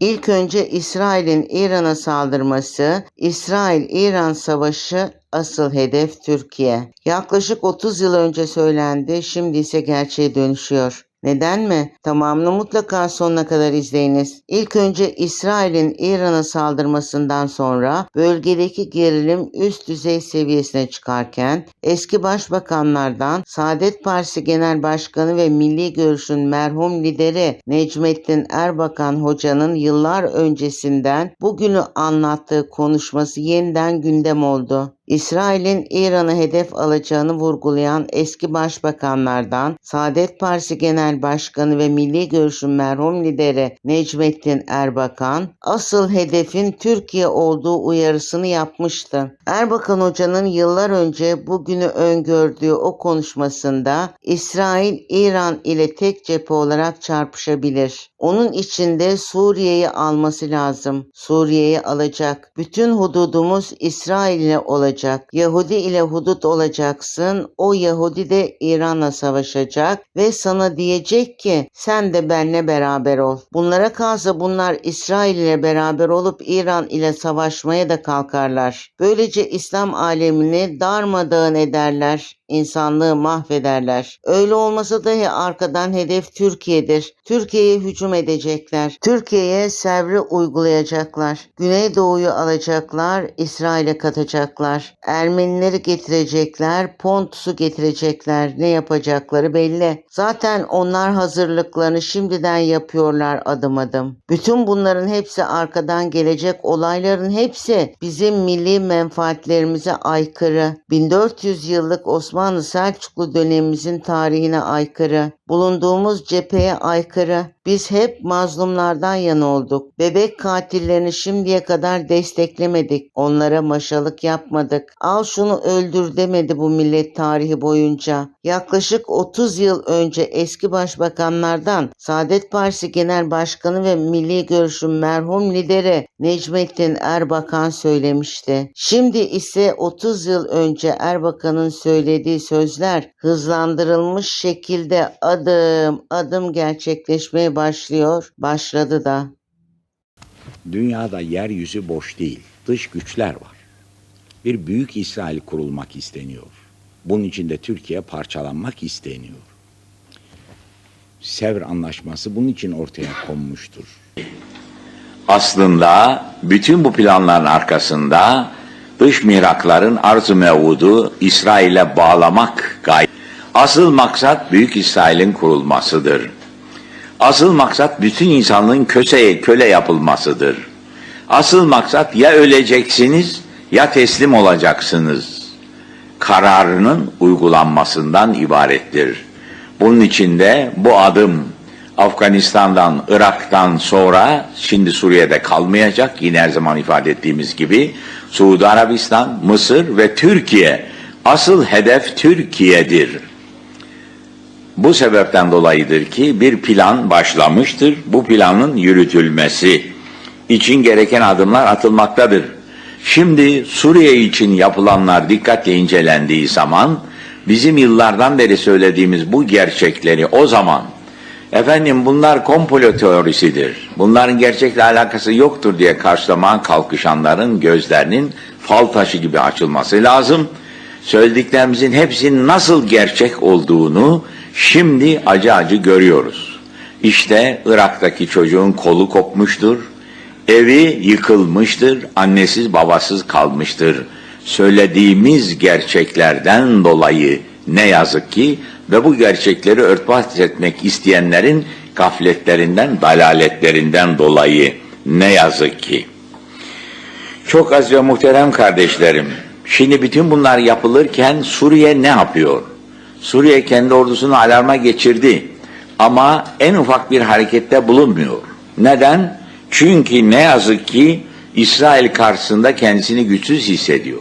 İlk önce İsrail'in İran'a saldırması, İsrail-İran savaşı asıl hedef Türkiye. Yaklaşık 30 yıl önce söylendi, şimdi ise gerçeğe dönüşüyor. Neden mi? Tamamını mutlaka sonuna kadar izleyiniz. İlk önce İsrail'in İran'a saldırmasından sonra bölgedeki gerilim üst düzey seviyesine çıkarken eski başbakanlardan Saadet Partisi Genel Başkanı ve Milli Görüş'ün merhum lideri Necmettin Erbakan Hoca'nın yıllar öncesinden bugünü anlattığı konuşması yeniden gündem oldu. İsrail'in İran'ı hedef alacağını vurgulayan eski başbakanlardan Saadet Partisi Genel Başkanı ve Milli Görüş'ün merhum lideri Necmettin Erbakan, asıl hedefin Türkiye olduğu uyarısını yapmıştı. Erbakan Hoca'nın yıllar önce bugünü öngördüğü o konuşmasında İsrail İran ile tek cephe olarak çarpışabilir. Onun içinde Suriye'yi alması lazım. Suriye'yi alacak. Bütün hududumuz İsrail ile olacak. Yahudi ile hudut olacaksın. O Yahudi de İran'la savaşacak ve sana diyecek ki sen de benle beraber ol. Bunlara kalsa bunlar İsrail ile beraber olup İran ile savaşmaya da kalkarlar. Böylece İslam alemini darmadağın ederler insanlığı mahvederler. Öyle olmasa dahi arkadan hedef Türkiye'dir. Türkiye'ye hücum edecekler. Türkiye'ye sevri uygulayacaklar. Güneydoğu'yu alacaklar, İsrail'e katacaklar. Ermenileri getirecekler, Pontus'u getirecekler. Ne yapacakları belli. Zaten onlar hazırlıklarını şimdiden yapıyorlar adım adım. Bütün bunların hepsi arkadan gelecek olayların hepsi bizim milli menfaatlerimize aykırı. 1400 yıllık Osmanlı Osmanlı Selçuklu dönemimizin tarihine aykırı, bulunduğumuz cepheye aykırı. Biz hep mazlumlardan yana olduk. Bebek katillerini şimdiye kadar desteklemedik. Onlara maşalık yapmadık. Al şunu öldür demedi bu millet tarihi boyunca. Yaklaşık 30 yıl önce eski başbakanlardan Saadet Partisi Genel Başkanı ve Milli Görüş'ün merhum lideri Necmettin Erbakan söylemişti. Şimdi ise 30 yıl önce Erbakan'ın söylediği sözler hızlandırılmış şekilde adım adım gerçekleşmeye başlıyor, başladı da. Dünyada yeryüzü boş değil, dış güçler var. Bir büyük İsrail kurulmak isteniyor. Bunun için de Türkiye parçalanmak isteniyor. Sevr Anlaşması bunun için ortaya konmuştur. Aslında bütün bu planların arkasında dış mihrakların arz-ı mevudu İsrail'e bağlamak gayet. Asıl maksat Büyük İsrail'in kurulmasıdır. Asıl maksat bütün insanlığın köse, köle yapılmasıdır. Asıl maksat ya öleceksiniz ya teslim olacaksınız. Kararının uygulanmasından ibarettir. Bunun için de bu adım Afganistan'dan, Irak'tan sonra şimdi Suriye'de kalmayacak. Yine her zaman ifade ettiğimiz gibi Suudi Arabistan, Mısır ve Türkiye. Asıl hedef Türkiye'dir. Bu sebepten dolayıdır ki bir plan başlamıştır. Bu planın yürütülmesi için gereken adımlar atılmaktadır. Şimdi Suriye için yapılanlar dikkatle incelendiği zaman bizim yıllardan beri söylediğimiz bu gerçekleri o zaman efendim bunlar komplo teorisidir. Bunların gerçekle alakası yoktur diye karşılamaya kalkışanların gözlerinin fal taşı gibi açılması lazım. Söylediklerimizin hepsinin nasıl gerçek olduğunu şimdi acı acı görüyoruz. İşte Irak'taki çocuğun kolu kopmuştur. Evi yıkılmıştır, annesiz babasız kalmıştır. Söylediğimiz gerçeklerden dolayı ne yazık ki ve bu gerçekleri örtbas etmek isteyenlerin gafletlerinden, dalaletlerinden dolayı ne yazık ki. Çok az ve muhterem kardeşlerim, şimdi bütün bunlar yapılırken Suriye ne yapıyor? Suriye kendi ordusunu alarma geçirdi ama en ufak bir harekette bulunmuyor. Neden? Çünkü ne yazık ki İsrail karşısında kendisini güçsüz hissediyor.